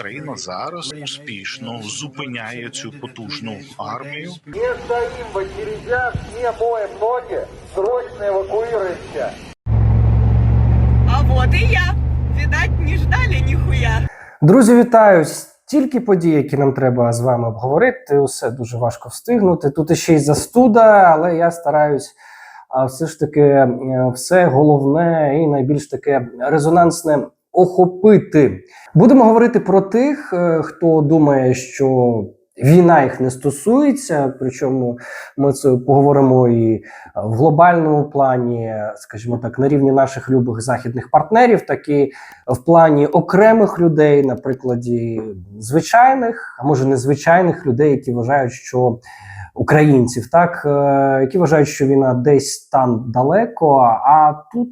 Україна зараз успішно зупиняє цю потужну армію. Не стоим в очередях, не моем ноги, срочно эвакуируемся. А вот и я. Видать, не ждали нихуя. Друзі, вітаю! Стільки подій, які нам треба з вами обговорити. Усе дуже важко встигнути. Тут іще й застуда, але я стараюсь все ж таки е, все головне і найбільш таке резонансне охопити. Будемо говорити про тих, е, хто думає, що війна їх не стосується. Причому ми це поговоримо і в глобальному плані, скажімо так, на рівні наших любих західних партнерів, так і в плані окремих людей, на прикладі звичайних, а може незвичайних людей, які вважають, що українців, так е, які вважають, що війна десь там далеко, а тут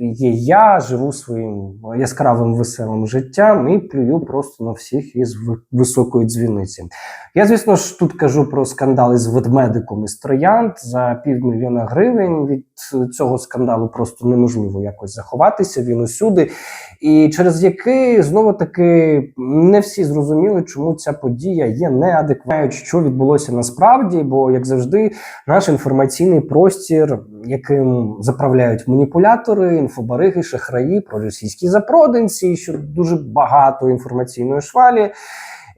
є я, живу своїм яскравим веселим життям і плюю просто на всіх із високої дзвіниці. Я, звісно ж, тут кажу про скандали з ведмедиком із троянд за півмільйона гривень. Від цього скандалу просто неможливо якось заховатися. Він усюди. І через який знову таки не всі зрозуміли, чому ця подія є неадекватною, що відбулося насправді. Бо, як завжди, наш інформаційний простір, яким заправляють маніпулятори, інфобариги, шахраї, проросійські запроданці, що дуже багато інформаційної швалі.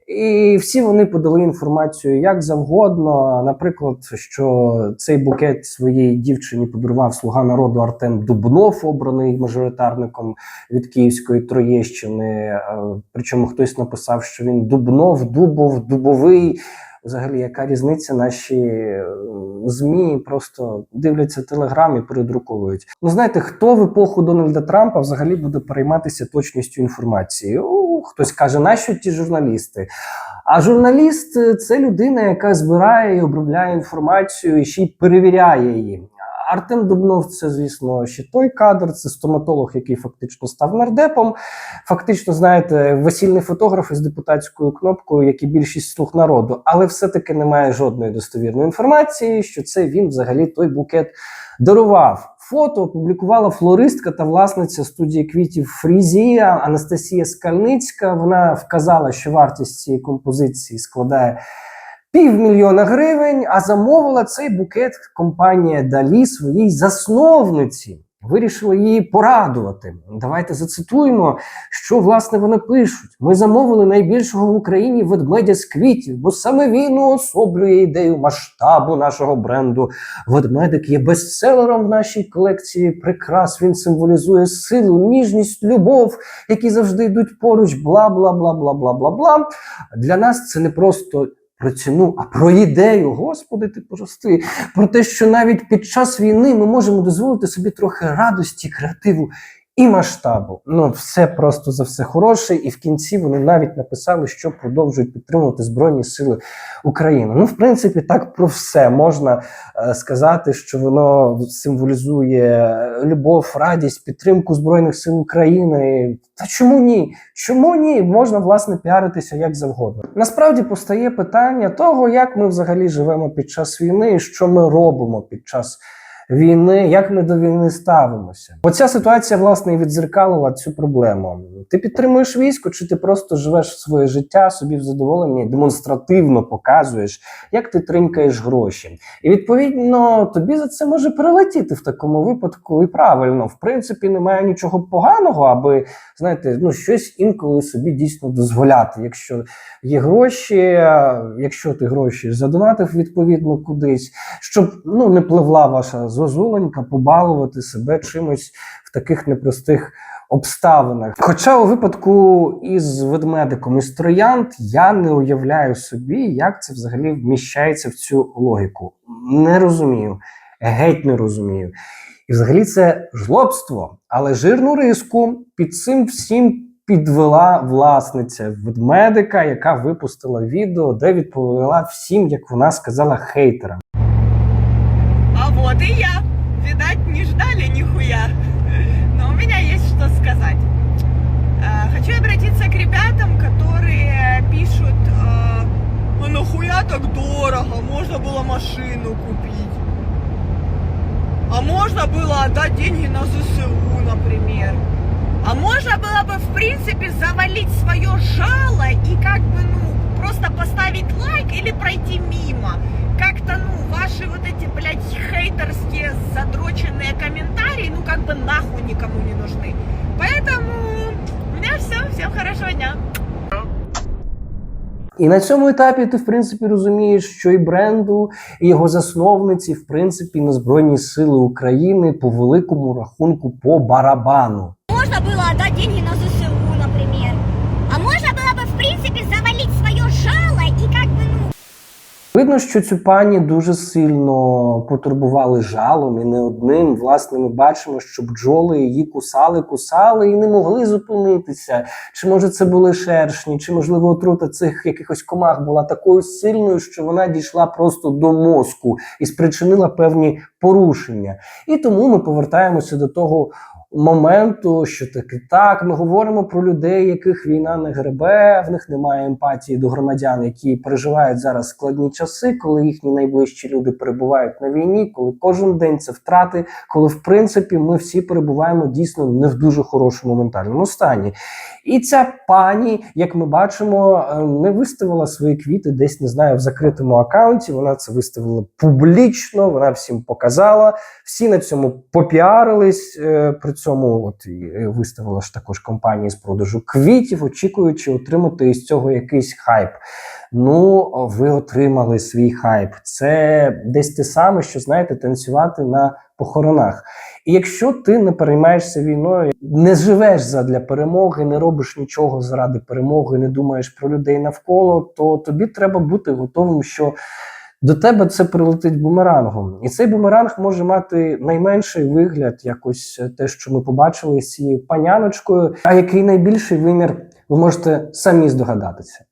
І всі вони подали інформацію як завгодно. Наприклад, що цей букет своїй дівчині подарував слуга народу Артем Дубнов, обраний мажоритарником від Київської Троєщини. Е, Причому хтось написав, що він Дубнов, Дубов, Дубовий. Взагалі, яка різниця? Наші змі просто дивляться телеграм і передруковують. Ну знаєте, хто в епоху Дональда Трампа взагалі буде перейматися точністю інформації? О, хтось каже, нащо ті журналісти? А журналіст е, це людина, яка збирає і обробляє інформацію і ще й перевіряє її. Артем Дубнов це, звісно, ще той кадр, це стоматолог, який фактично став нардепом. Фактично, знаєте, весільний фотограф із депутатською кнопкою, як і більшість слуг народу, але все-таки немає жодної достовірної інформації, що це він взагалі той букет дарував. Фото опублікувала флористка та власниця студії квітів Фрізія Анастасія Скальницька. Вона вказала, що вартість цієї композиції складає півмільйона гривень, а замовила цей букет компанія Далі своїй засновниці. Вирішила її порадувати. Давайте зацитуємо, що власне вони пишуть. Ми замовили найбільшого в Україні ведмедя з квітів, бо саме він уособлює ідею масштабу нашого бренду. Ведмедик є бестселером в нашій колекції прикрас. Він символізує силу, ніжність, любов, які завжди йдуть поруч. Бла бла бла бла бла бла бла. Для нас це не просто. Про ціну, а про ідею, господи, ти прости, про те, що навіть під час війни ми можемо дозволити собі трохи радості, креативу і масштабу. Ну, все просто за все хороше, і в кінці вони навіть написали, що продовжують підтримувати Збройні Сили України. Ну, в принципі, так про все можна е, сказати, що воно символізує любов, радість, підтримку Збройних сил України. Та чому ні? Чому ні? Можна власне піаритися як завгодно. Насправді постає питання того, як ми взагалі живемо під час війни, і що ми робимо під час війни, як ми до війни ставимося. Оця ситуація власне і відзеркалила цю проблему. Ти підтримуєш військо, чи ти просто живеш своє життя собі в задоволенні, демонстративно показуєш, як ти тринькаєш гроші. І відповідно тобі за це може прилетіти в такому випадку. І правильно, в принципі, немає нічого поганого, аби знаєте, ну щось інколи собі дійсно дозволяти. Якщо є гроші, якщо ти гроші задонатив відповідно кудись, щоб ну не пливла ваша зозуленька, побалувати себе чимось в таких непростих обставинах. Хоча у випадку із ведмедиком із троянд я не уявляю собі, як це взагалі вміщається в цю логіку. Не розумію, геть не розумію. І взагалі це жлобство, але жирну риску під цим всім підвела власниця ведмедика, яка випустила відео, де відповіла всім, як вона сказала, хейтерам. А вот и я. Хочу обратиться к ребятам, которые пишут, э, а нахуя так дорого, можно было машину купить. А можно было отдать деньги на ЗСУ, например. А можно было бы, в принципе, завалить свое жало и как бы, ну, просто поставить лайк или пройти мимо. Как-то, ну, ваши вот эти, блядь, хейтерские задроченные комментарии, ну, как бы нахуй никому не нужны. Поэтому мене все. Всім хорошого дня. І на цьому етапі ти в принципі розумієш, що і бренду, і його засновниці, в принципі, на збройні сили України по великому рахунку по барабану можна було Видно, що цю пані дуже сильно потурбували жалом і не одним. Власне, ми бачимо, що бджоли її кусали, кусали і не могли зупинитися. Чи може це були шершні, чи можливо отрута цих якихось комах була такою сильною, що вона дійшла просто до мозку і спричинила певні порушення. І тому ми повертаємося до того. Моменту, що таки так, ми говоримо про людей, яких війна не гребе, в них немає емпатії до громадян, які переживають зараз складні часи, коли їхні найближчі люди перебувають на війні, коли кожен день це втрати, коли в принципі ми всі перебуваємо дійсно не в дуже хорошому ментальному стані. І ця пані, як ми бачимо, е, не виставила свої квіти десь не знаю в закритому акаунті. Вона це виставила публічно, вона всім показала. Всі на цьому попіарились. е, При цьому от е, виставила ж також компанії з продажу квітів, очікуючи отримати із цього якийсь хайп. Ну, ви отримали свій хайп. Це десь те саме, що знаєте, танцювати на похоронах. І якщо ти не переймаєшся війною, не живеш задля перемоги, не робиш нічого заради перемоги, не думаєш про людей навколо, то тобі треба бути готовим, що до тебе це прилетить бумерангом. І цей бумеранг може мати найменший вигляд, якось е, те, що ми побачили з цією паняночкою. А який найбільший вимір, ви можете самі здогадатися.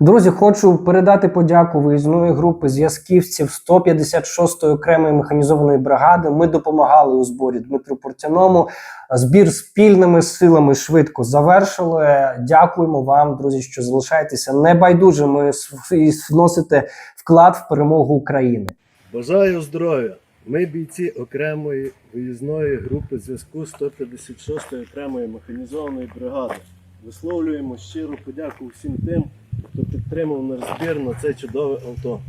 Друзі, хочу передати подяку виїзної групи зв'язківців 156-ї окремої механізованої бригади. Ми допомагали у зборі Дмитру Портяному. Збір спільними силами швидко завершили. Дякуємо вам, друзі, що залишаєтеся небайдужими і вносите вклад в перемогу України. Бажаю здоров'я! Ми бійці окремої виїзної групи зв'язку 156-ї окремої механізованої бригади. Висловлюємо щиру подяку всім тим, хто підтримав наш збір на це чудове авто.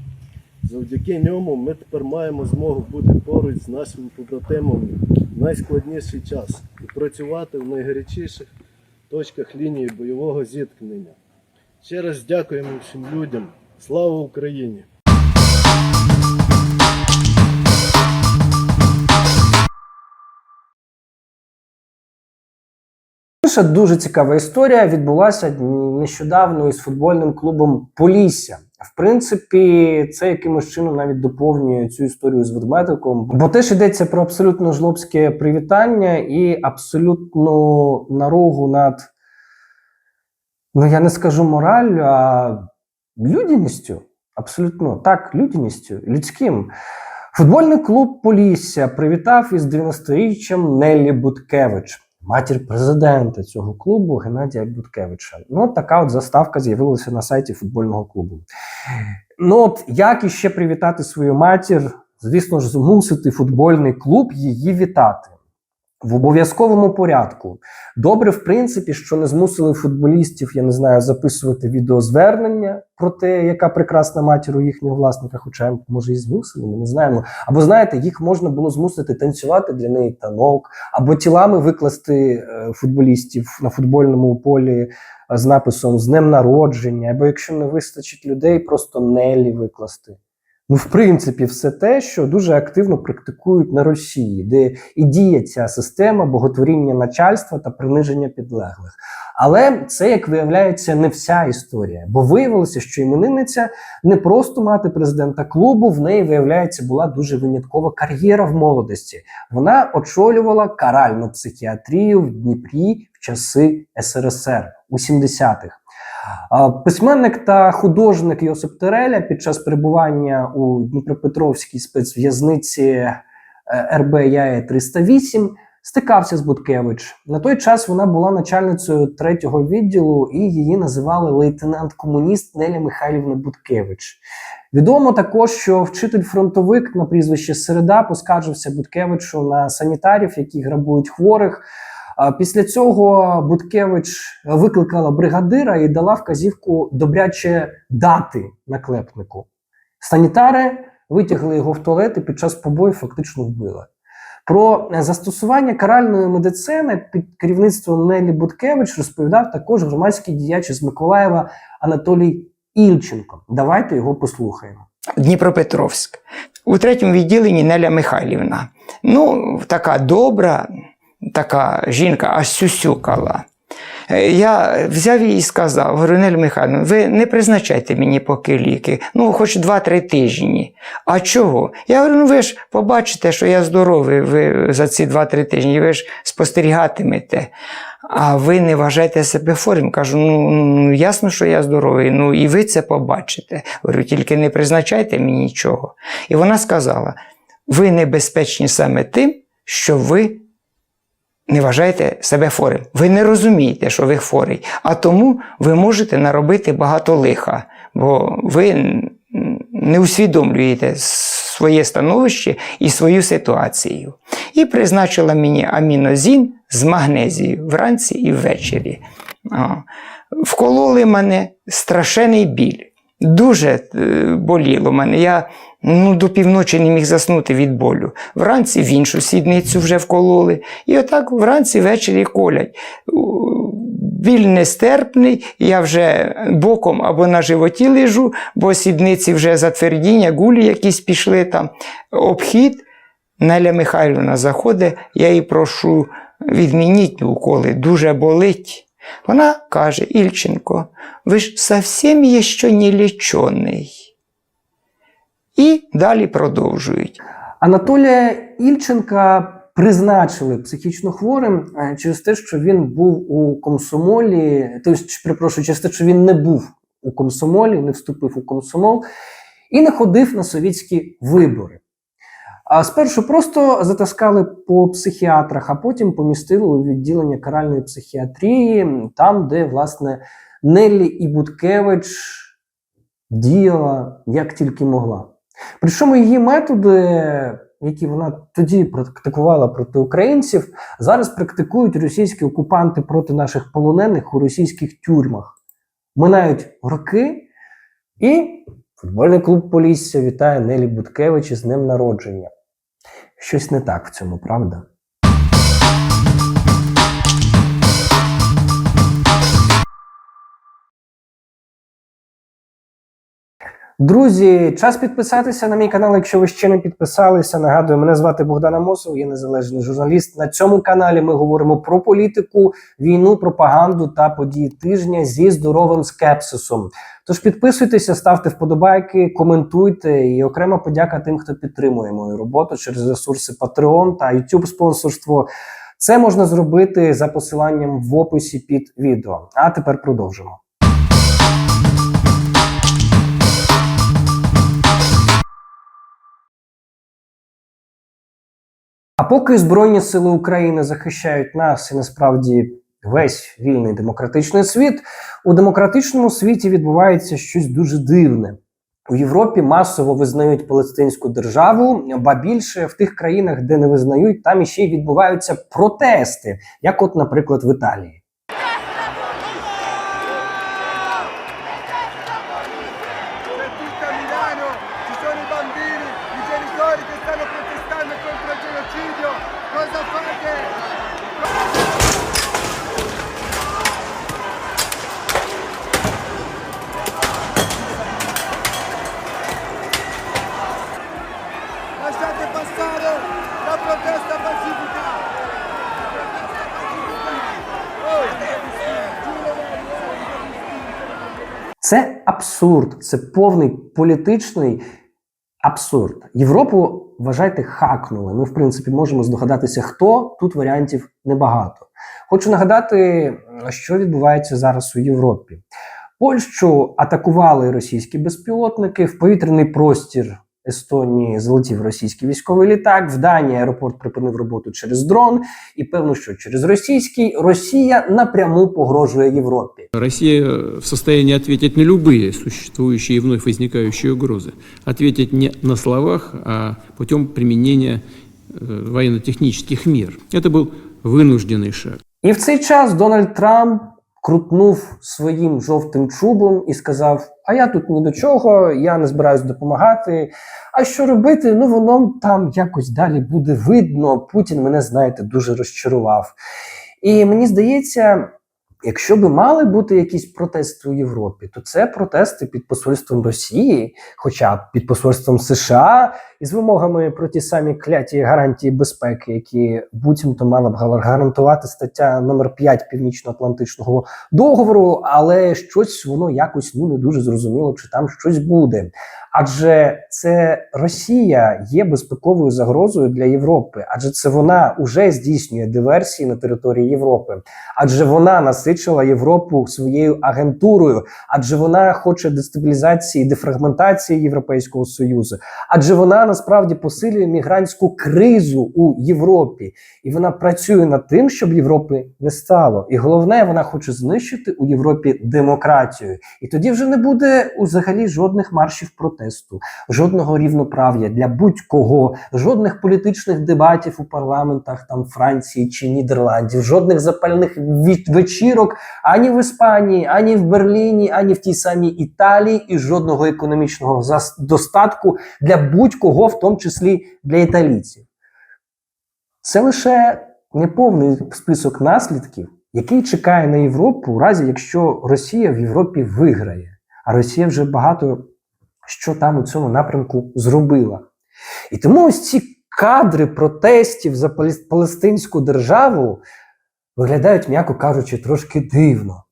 Завдяки ньому ми тепер маємо змогу бути поруч з нашими побратимами в найскладніший час і працювати в найгарячіших точках лінії бойового зіткнення. Ще раз дякуємо всім людям. Слава Україні! Інша дуже цікава історія відбулася нещодавно із футбольним клубом Полісся. В принципі, це якимось чином навіть доповнює цю історію з ведмедиком, бо теж йдеться про абсолютно жлобське привітання і абсолютну наругу над, ну я не скажу мораллю, а людяністю. Абсолютно так, людяністю, людським. Футбольний клуб Полісся привітав із 90-річчям Неллі Буткевич матір президента цього клубу Геннадія Буткевича. Ну, така от заставка з'явилася на сайті футбольного клубу. Ну, от як іще привітати свою матір? Звісно ж, змусити футбольний клуб її вітати. В обов'язковому порядку. Добре, в принципі, що не змусили футболістів, я не знаю, записувати відеозвернення про те, яка прекрасна матір у їхнього власника, хоча може і змусили, ми не знаємо. Або знаєте, їх можна було змусити танцювати для неї танок, або тілами викласти е, футболістів на футбольному полі е, з написом з днем народження, або якщо не вистачить людей, просто Нелі викласти. Ну, в принципі, все те, що дуже активно практикують на Росії, де і діє ця система боготворіння начальства та приниження підлеглих. Але це, як виявляється, не вся історія, бо виявилося, що іменинниця не просто мати президента клубу, в неї виявляється була дуже виняткова кар'єра в молодості. Вона очолювала каральну психіатрію в Дніпрі в часи СРСР у 70-х. Письменник та художник Йосип Тереля під час перебування у Дніпропетровській спецв'язниці е, РБ Яє 308 стикався з Буткевич. На той час вона була начальницею третього відділу і її називали лейтенант-комуніст Неля Михайлівна Буткевич. Відомо також, що вчитель-фронтовик на прізвище Середа поскаржився Буткевичу на санітарів, які грабують хворих. Після цього Буткевич викликала бригадира і дала вказівку добряче дати наклепнику. Санітари витягли його в туалет і під час побою фактично вбили. Про застосування каральної медицини під керівництвом Нелі Буткевич розповідав також громадський діяч з Миколаєва Анатолій Ільченко. Давайте його послухаємо. Дніпропетровськ. У третьому відділенні Неля Михайлівна. Ну, така добра, така жінка, аж. Е, Я взяв її і сказав: говорю, Неля Михайлівна, ви не призначайте мені поки ліки, ну, хоч 2-3 тижні. А чого? Я говорю, ну ви ж побачите, що я здоровий ви за ці 2-3 тижні, ви ж спостерігатимете. А ви не вважаєте себе хворим? Кажу, ну, ну ясно, що я здоровий, ну і ви це побачите. Говорю, тільки не призначайте мені нічого. І вона сказала: ви небезпечні саме тим, що ви не вважаєте себе хворим. Ви не розумієте, що ви хворий, а тому ви можете наробити багато лиха, бо ви не усвідомлюєте своє становище і свою ситуацію. І призначила мені амінозін з магнезією вранці і ввечері. Вкололи мене страшенний біль. Дуже е, боліло мене. Я ну, до півночі не міг заснути від болю. Вранці в іншу сідницю вже вкололи. І отак вранці ввечері колять. Біль нестерпний, я вже боком або на животі лежу, бо сідниці вже затвердіння, гулі якісь пішли там. Обхід. Неля Михайлівна заходить, я її прошу, відмініть уколи, дуже болить. Вона каже, Ільченко, ви ж совсем ще не лічений. І далі продовжують. Анатолія Ільченка призначили психічно хворим е, через те, що він був у комсомолі, тобто, перепрошую, через те, що він не був у комсомолі, не вступив у комсомол і не ходив на совітські вибори. А спершу просто затаскали по психіатрах, а потім помістили у відділення каральної психіатрії, там, де, власне, Неллі Ібуткевич діяла як тільки могла. Причому її методи, які вона тоді практикувала проти українців, зараз практикують російські окупанти проти наших полонених у російських тюрмах. Минають роки, і футбольний клуб Полісся вітає Нелі Буткевич із днем народження. Щось не так в цьому, правда? Друзі, час підписатися на мій канал, якщо ви ще не підписалися. Нагадую, мене звати Богдан Амосов, я незалежний журналіст. На цьому каналі ми говоримо про політику, війну, пропаганду та події тижня зі здоровим скепсисом. Тож підписуйтеся, ставте вподобайки, коментуйте і окрема подяка тим, хто підтримує мою роботу через ресурси Patreon та YouTube спонсорство. Це можна зробити за посиланням в описі під відео. А тепер продовжимо. Поки Збройні Сили України захищають нас і насправді весь вільний демократичний світ, у демократичному світі відбувається щось дуже дивне. У Європі масово визнають палестинську державу, ба більше в тих країнах, де не визнають, там іще й відбуваються протести, як, от, наприклад, в Італії. Це абсурд, це повний політичний абсурд. Європу вважайте хакнули. Ми, в принципі, можемо здогадатися, хто тут варіантів небагато. Хочу нагадати, що відбувається зараз у Європі. Польщу атакували російські безпілотники в повітряний простір. Естонії залетів російський військовий літак. В Данії аеропорт припинив роботу через дрон, і певно, що через російський Росія напряму погрожує Європі. Россия в состоянии ответить на любые существующие и вновь возникающие угрозы. Ответить не на словах, а путем применения э, военно-технических мер. Это был вынужденный шаг. І в цей час Дональд Трамп крутнув своїм жовтим чубом і сказав: а я тут ні до чого, я не збираюсь допомагати. А що робити? Ну воно там якось далі буде видно. Путін мене, знаєте, дуже розчарував. І мені здається, якщо би мали бути якісь протести у Європі, то це протести під посольством Росії, хоча під посольством США, із вимогами про ті самі кляті гарантії безпеки, які буцімто мала б гарантувати стаття номер 5 Північно-Атлантичного договору, але щось воно якось ну не дуже зрозуміло, чи там щось буде. Адже це Росія є безпековою загрозою для Європи, адже це вона уже здійснює диверсії на території Європи, адже вона насичила Європу своєю агентурою, адже вона хоче дестабілізації, дефрагментації Європейського союзу, адже вона насправді посилює мігрантську кризу у Європі, і вона працює над тим, щоб Європи не стало. І головне, вона хоче знищити у Європі демократію. І тоді вже не буде взагалі жодних маршів протесту, жодного рівноправ'я для будь-кого, жодних політичних дебатів у парламентах там Франції чи Нідерландів, жодних запальних вечірок ані в Іспанії, ані в Берліні, ані в тій самій Італії, і жодного економічного достатку для будь-кого, в тому числі для італійців. Це лише неповний список наслідків, який чекає на Європу у разі, якщо Росія в Європі виграє. А Росія вже багато що там у цьому напрямку зробила. І тому ось ці кадри протестів за палестинську державу виглядають, м'яко кажучи, трошки дивно.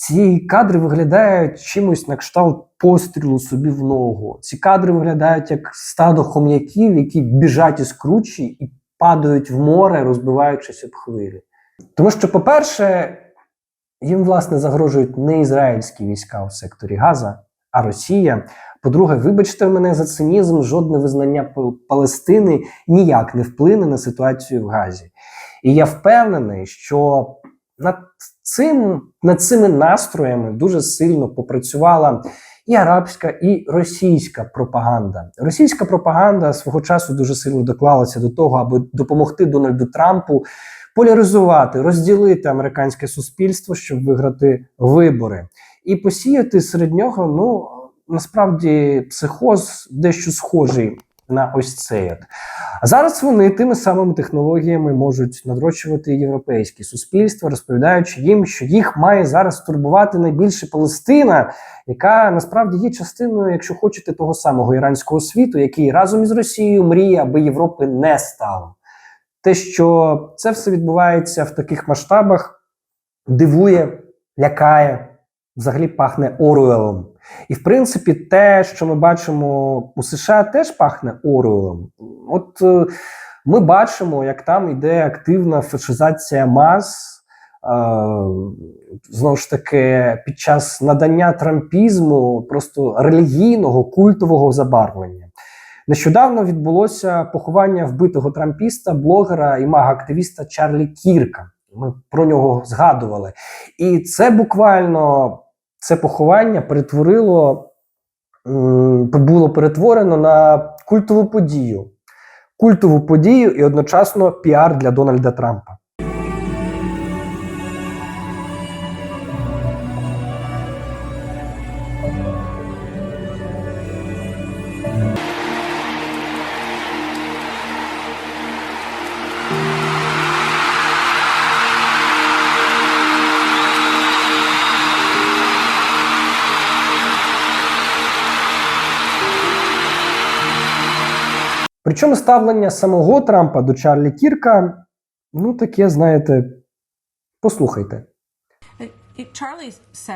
Ці кадри виглядають чимось на кшталт пострілу собі в ногу. Ці кадри виглядають як стадо хом'яків, які біжать із кручі і падають в море, розбиваючись об хвилі. Тому що, по-перше, їм власне загрожують не ізраїльські війська у секторі Газа, а Росія. По-друге, вибачте мене за цинізм, жодне визнання Палестини ніяк не вплине на ситуацію в Газі. І я впевнений, що над цим над цими настроями дуже сильно попрацювала і арабська, і російська пропаганда. Російська пропаганда свого часу дуже сильно доклалася до того, аби допомогти Дональду Трампу поляризувати, розділити американське суспільство, щоб виграти вибори, і посіяти серед нього, ну насправді, психоз дещо схожий на ось цей. От. А зараз вони тими самими технологіями можуть надрочувати європейське суспільство, розповідаючи їм, що їх має зараз турбувати найбільше Палестина, яка насправді є частиною, якщо хочете, того самого іранського світу, який разом із Росією мріє, аби Європи не стало. Те, що це все відбувається в таких масштабах, дивує, лякає, взагалі пахне Оруелом. І в принципі, те, що ми бачимо у США, теж пахне Оруелом. От е, ми бачимо, як там йде активна фашизація мас. Е, знову ж таки, під час надання трампізму просто релігійного культового забарвлення. Нещодавно відбулося поховання вбитого трампіста, блогера і мага-активіста Чарлі Кірка. Ми про нього згадували. І це буквально це поховання перетворило, було перетворено на культову подію. Культову подію і одночасно піар для Дональда Трампа. Причому ставлення самого Трампа до Чарлі Кірка, ну таке, знаєте, послухайте.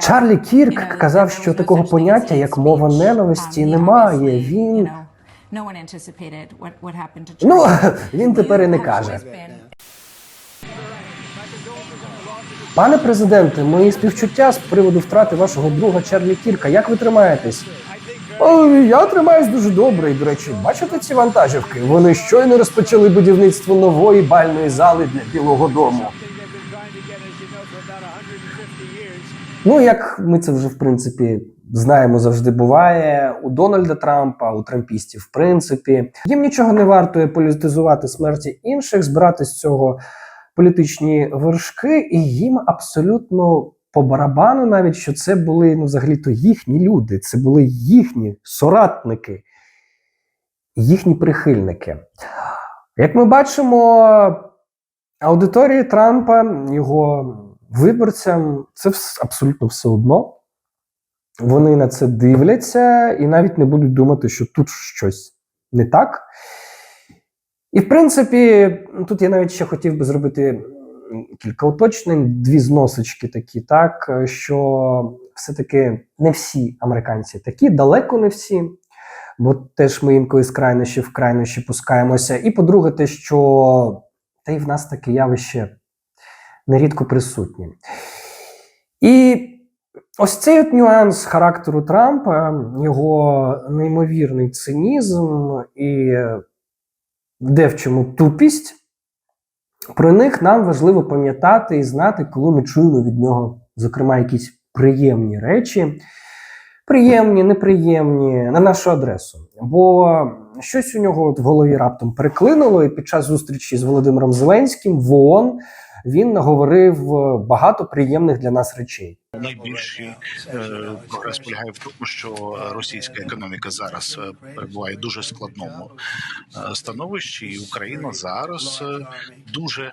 Чарлі Кірк казав, що такого поняття, як мова ненависті, немає. Він ну він тепер і не каже. Пане президенте, мої співчуття з приводу втрати вашого друга Чарлі Кірка. Як ви тримаєтесь? Я тримаюсь дуже добре. І, до речі, бачите ці вантажівки? Вони щойно розпочали будівництво нової бальної зали для Білого Дому. Ну, як ми це вже в принципі знаємо, завжди буває у Дональда Трампа, у трампістів, в принципі. Їм нічого не вартує політизувати смерті інших, збирати з цього політичні вершки, і їм абсолютно по барабану, навіть що це були ну, взагалі-то їхні люди, це були їхні соратники, їхні прихильники. Як ми бачимо, аудиторії Трампа, його виборцям, це абсолютно все одно. Вони на це дивляться і навіть не будуть думати, що тут щось не так. І, в принципі, тут я навіть ще хотів би зробити кілька уточнень, дві зносочки такі, так, е, що все-таки не всі американці такі, далеко не всі, бо теж ми інколи з крайнощі в крайнощі пускаємося. І по-друге, те, що та й в нас таке явище нерідко присутнє. І ось цей от нюанс характеру Трампа, його неймовірний цинізм і де в чому тупість, про них нам важливо пам'ятати і знати, коли ми чуємо від нього, зокрема, якісь приємні речі, приємні, неприємні на нашу адресу. Бо щось у нього от в голові раптом переклинуло, і під час зустрічі з Володимиром Зеленським в ООН він наговорив е, багато приємних для нас речей. Найбільший е, прогрес полягає в тому, що російська економіка зараз е, перебуває в дуже складному становищі, і Україна зараз дуже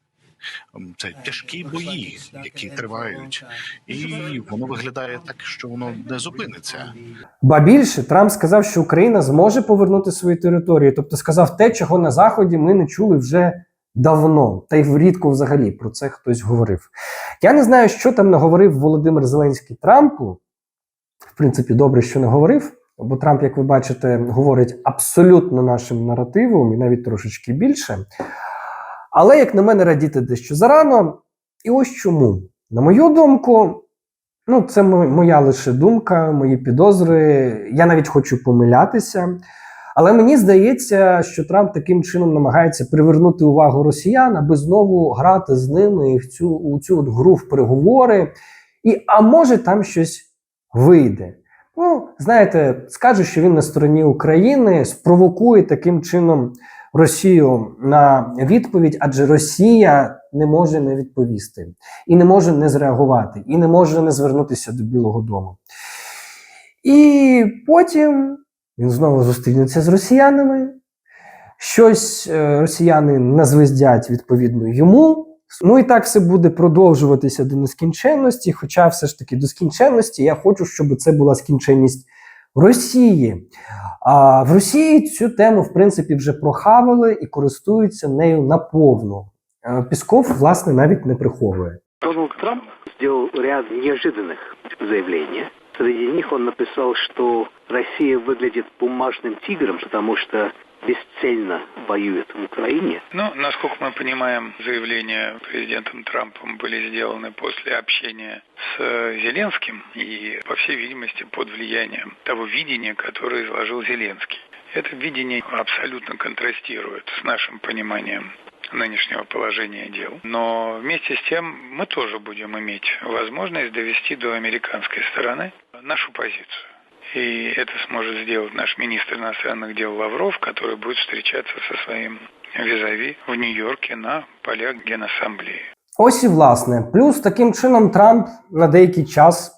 Це тяжкі бої, які тривають, і воно виглядає так, що воно не зупиниться. Ба більше Трамп сказав, що Україна зможе повернути свої території, тобто сказав те, чого на Заході ми не чули вже давно, та й рідко взагалі про це хтось говорив. Я не знаю, що там наговорив Володимир Зеленський Трампу. В принципі, добре, що не говорив, бо Трамп, як ви бачите, говорить абсолютно нашим наративом і навіть трошечки більше. Але, як на мене, радіти дещо зарано. І ось чому. На мою думку, Ну, це моя лише думка, мої підозри. Я навіть хочу помилятися. Але мені здається, що Трамп таким чином намагається привернути увагу росіян, аби знову грати з ними в цю, у цю от гру в переговори. І, а може, там щось вийде. Ну, знаєте, скаже, що він на стороні України, спровокує таким чином Росію на відповідь, адже Росія не може не відповісти і не може не зреагувати, і не може не звернутися до Білого Дому. І потім він знову зустрінеться з росіянами. Щось е, росіяни назвездять відповідно йому. Ну і так все буде продовжуватися до нескінченності. Хоча все ж таки до скінченності я хочу, щоб це була скінченність Росії. А в Росії цю тему, в принципі, вже прохавали і користуються нею наповну. Е, Пісков, власне, навіть не приховує. Дональд Трамп сделал ряд неожиданных заявлений. Среди них он написал, что Россия выглядит бумажным тигром, потому что бесцельно воюет в Украине. Ну, насколько мы понимаем, заявления президентом Трампом были сделаны после общения с Зеленским и, по всей видимости, под влиянием того видения, которое изложил Зеленский. Это видение абсолютно контрастирует с нашим пониманием нынешнего положения дел. Но вместе с тем мы тоже будем иметь возможность довести до американской стороны нашу позицию. И это сможет сделать наш министр иностранных дел Лавров, который будет встречаться со своим визави в Нью-Йорке на полях Генассамблеи. Ось і власне. Плюс таким чином Трамп на деякий час,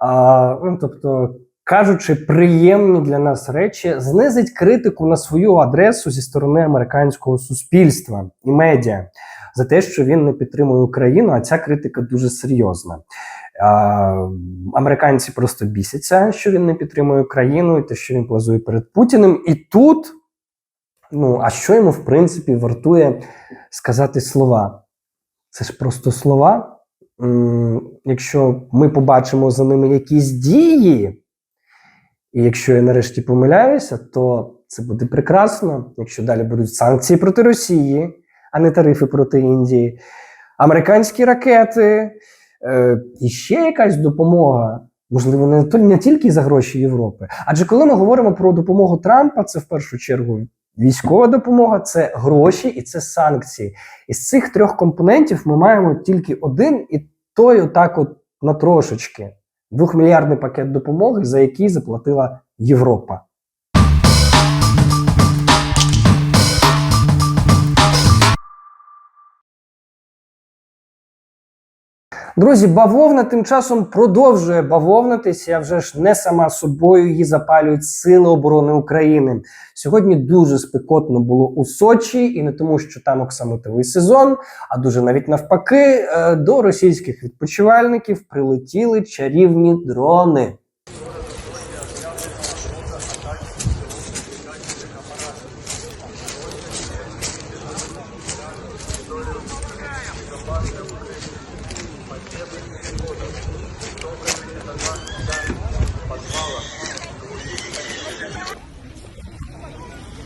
а, ну, тобто, кажучи приємні для нас речі, знизить критику на свою адресу зі сторони американського суспільства і медіа за те, що він не підтримує Україну, а ця критика дуже серйозна. Американці просто бісяться, що він не підтримує Україну, і те, що він плазує перед Путіним. І тут, ну а що йому в принципі вартує сказати слова? Це ж просто слова. Якщо ми побачимо за ними якісь дії, і якщо я нарешті помиляюся, то це буде прекрасно. Якщо далі будуть санкції проти Росії, а не тарифи проти Індії, американські ракети, е, і ще якась допомога Можливо, не, не тільки за гроші Європи. Адже коли ми говоримо про допомогу Трампа, це в першу чергу військова допомога, це гроші і це санкції. Із цих трьох компонентів ми маємо тільки один, і той отак, от на трошечки двохмільярдний пакет допомоги, за який заплатила Європа. Друзі, бавовна тим часом продовжує бавовнатися. вже ж не сама собою її запалюють Сили оборони України. Сьогодні дуже спекотно було у Сочі, і не тому, що там оксамитовий сезон, а дуже навіть навпаки, е, до російських відпочивальників прилетіли чарівні дрони.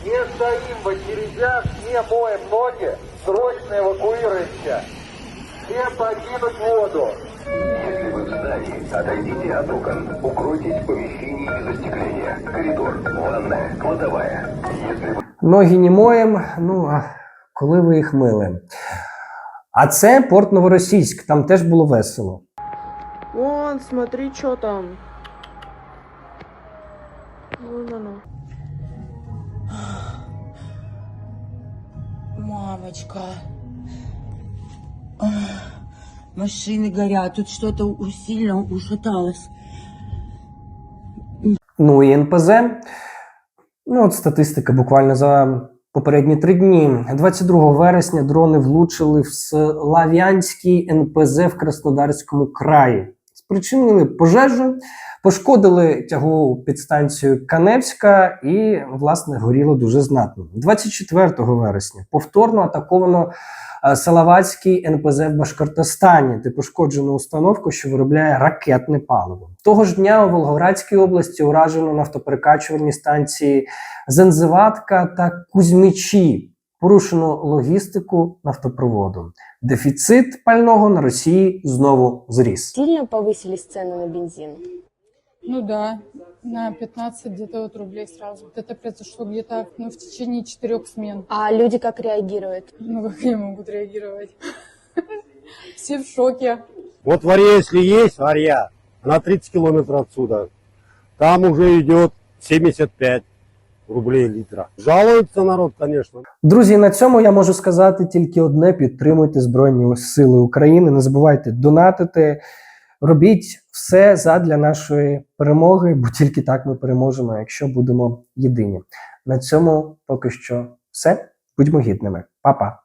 Не стоим в очередях, не моем ноги, срочно эвакуируемся. Все покинуть воду. Если вы в здании, отойдите от окон, укройтесь в помещении без остекления. Коридор, ванная, кладовая. Если вы Ноги не моєм. Ну а коли ви їх мили? А це порт Новоросійськ, там теж було весело. Вон, смотри, что там. Вон оно. Мамочка. Машины горят, тут что-то сильно ушаталось. Ну і НПЗ. Ну, от статистика буквально за попередні три дні. 22 вересня дрони влучили в Слав'янський НПЗ в Краснодарському краї. Спричинили пожежу, пошкодили тягову підстанцію Каневська і, власне, горіло дуже знатно. 24 вересня повторно атаковано е, Салаватський НПЗ в Башкортостані, де пошкоджено установку, що виробляє ракетне паливо. Того ж дня у Волгоградській області уражено нафтоперекачувальні станції Зензиватка та Кузьмичі. Порушено логістику нафтопроводу. Дефіцит пального на Росії знову зріс. Сильно повысились цены на бензин? Ну да, на 15 где-то вот рублей сразу. Вот Это произошло где-то ну, в течение четырех смен. А люди как реагируют? Ну как они могут реагировать? Все в шоке. Вот варья, если есть варья, она 30 километров отсюда. Там уже идет 75 рублей литра. Жалуется народ, конечно. Друзі, на цьому я можу сказати тільки одне: підтримуйте Збройні Сили України. Не забувайте донатити. Робіть все задля нашої перемоги, бо тільки так ми переможемо, якщо будемо єдині. На цьому поки що все. Будьмо гідними. Па-па.